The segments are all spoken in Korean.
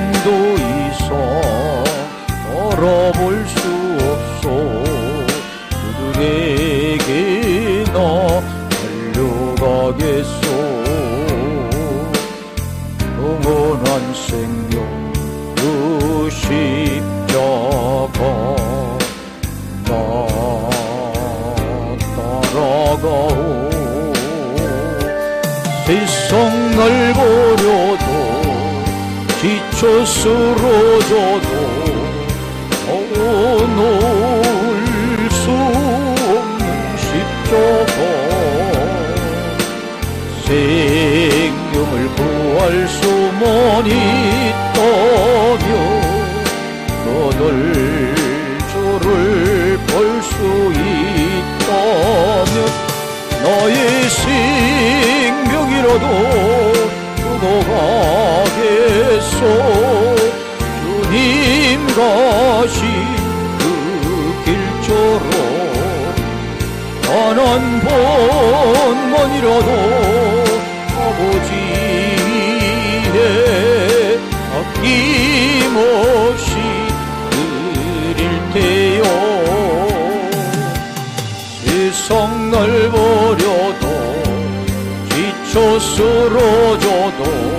인도 있어 걸어볼 수 없소. 그들에게 너 달려가겠소. 영원한 생명 그 십자가 나 따라가오. 세상 날 보려도 쓰러져도 놓을 수 없는 십자가 생명을 구할 수만 있다면 너들 주를 주님 가신 그 길처럼 단한 번만이라도 아버지의 아낌없이 드릴 테요. 세상 날 버려도 지쳐 쓰러져도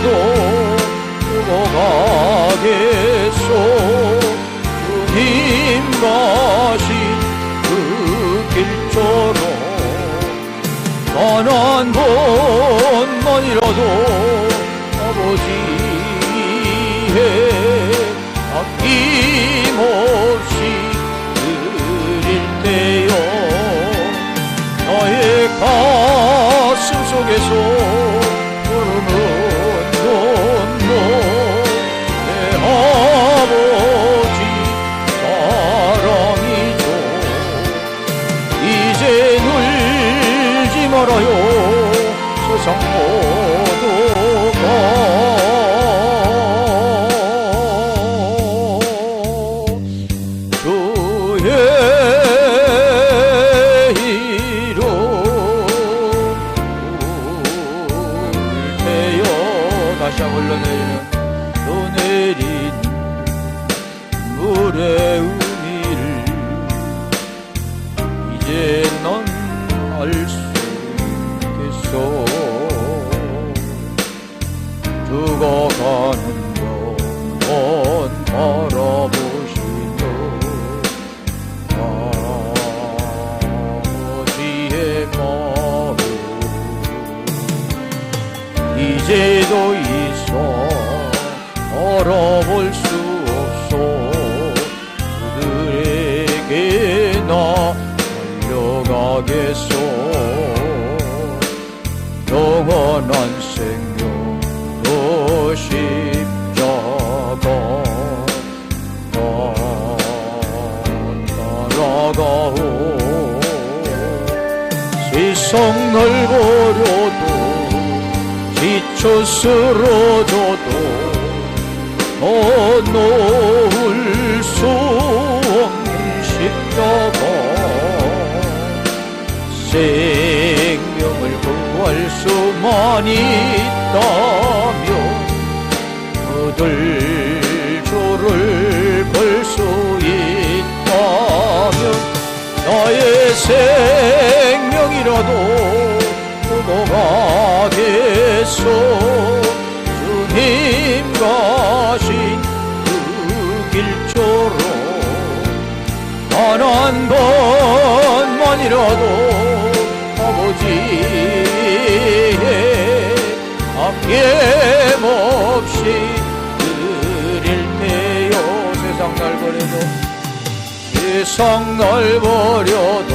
생 달려가겠소. 영원한 생명 너 십자가 나 따라가오. 세상 날 버려도 지쳐 쓰러져도 더 놓을 수 구할 수만 있다면 그들 주를 볼 수 있다면 나의 생명이라도 가겠소 아낌없이 드릴 테요. 세상 날 버려도 세상 날 버려도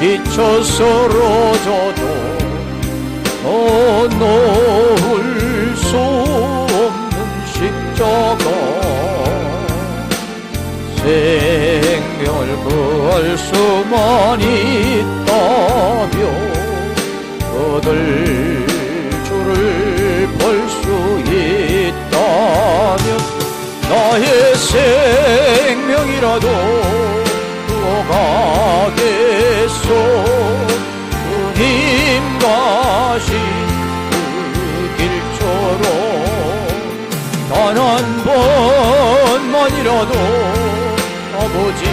지쳐 쓰러져도 너 놓을 수 없는 십자가. 생명을 구할 수만 있 시간이라도 아버지의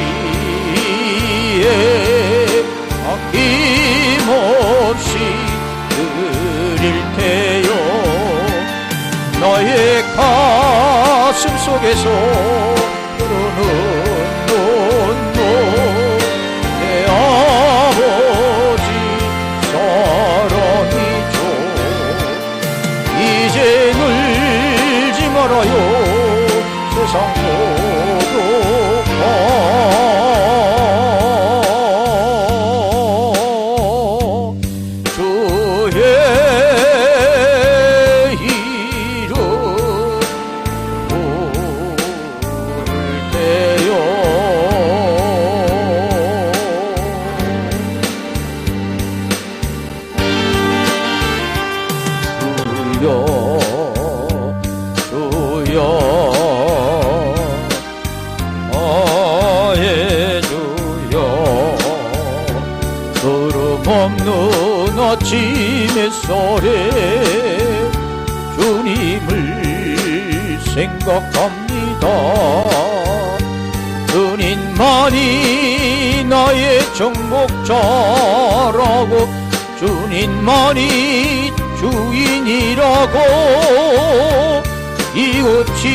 아낌없이 드릴 테요. 너의 가슴 속에서 생각합니다. 주님만이 나의 정복자라고 주님만이 주인이라고 이것이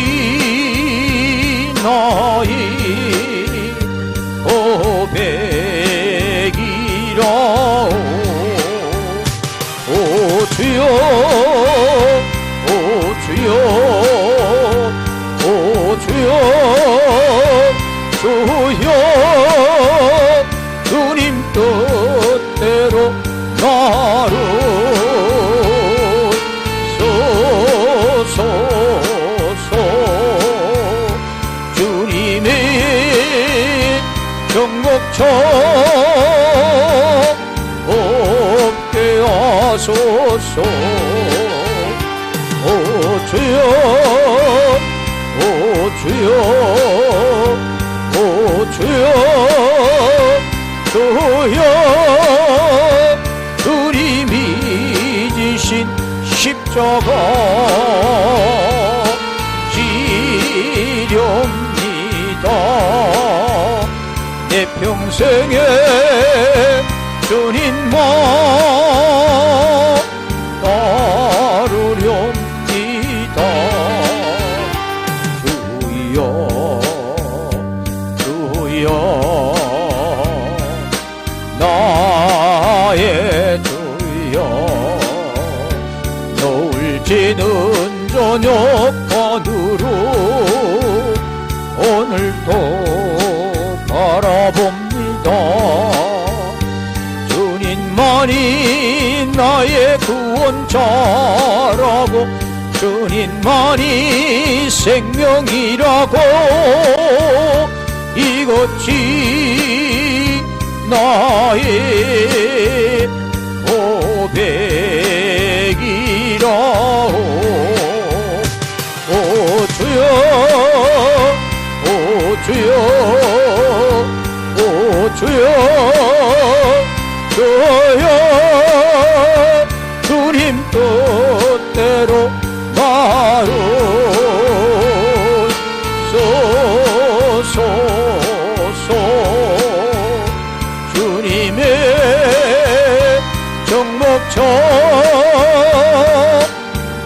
나의 고백 정복처 없게 하소서 오 주여 오 주여 오 주여 주여. 주님이 지신 십자가 지렵니다. 내 평생에 주님만 따르렵니다. 주여 주여 나의 주여 노을 지는 저녁 구원자라고 주님만이 생명이라고 이것이 나의 고백이라 오 주여 오 주여 오 주여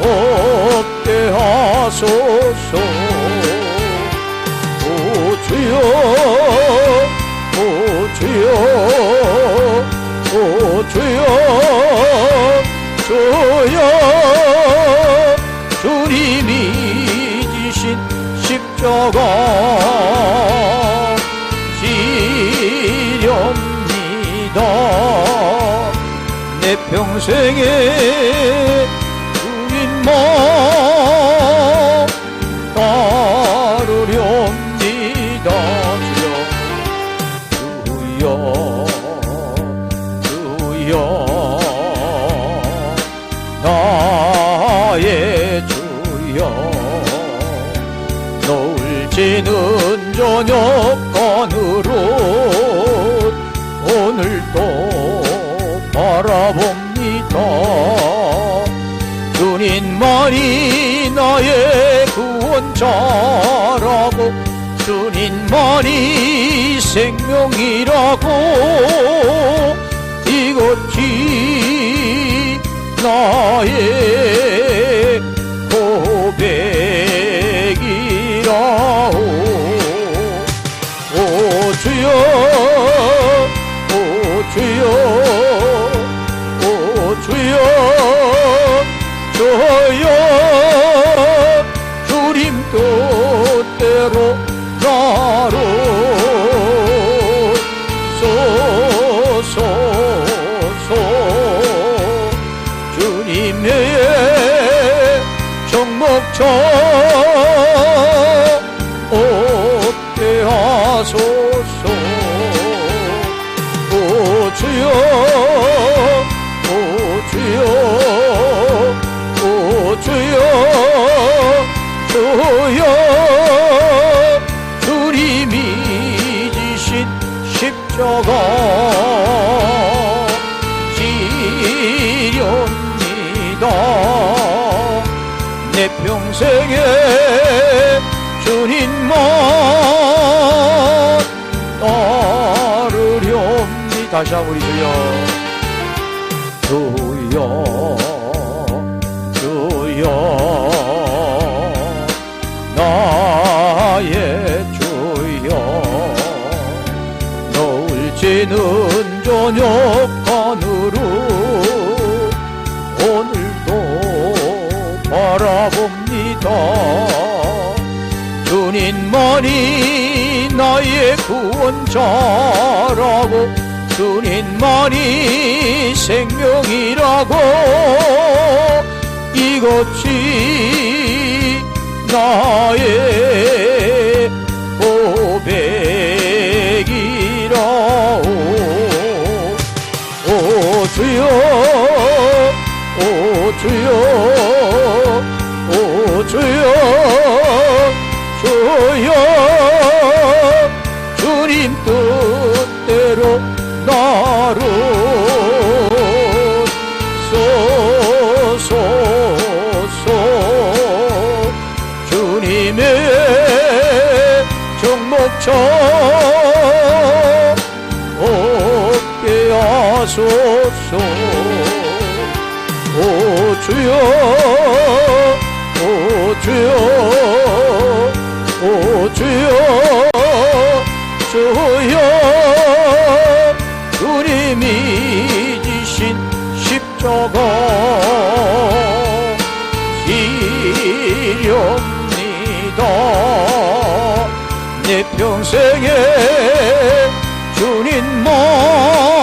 없게 하소서. 오 주여 오 주여 오 주여 주여 주님이 지신 십자가 내 평생에 주님만 따르렵니다 주여 주여 주여 나의 주여. 노을 지는 저녁 하늘로 오늘도 바라봅니다 주님만이 나의 구원자라고 주님만이 생명이라고 이것이 나의 쏘소서. 주님의 정목처 없게 하소서. 오 주여 오 주여 오 주여 주여. 주님이 지신 십자가 평생에 주님만 따르렵니다. 다시 한번 우리 주여 주여 주여. 나의 주여. 노을 지는 저녁 주님만이 나의 구원자라고 주님만이 생명이라고 이것이 나의 고백이라 오. 오 주여 오 주여 주여 오 주여 오 주여 주여. 주님이 지신 십자가 지렵니다. 내 평생에 주님만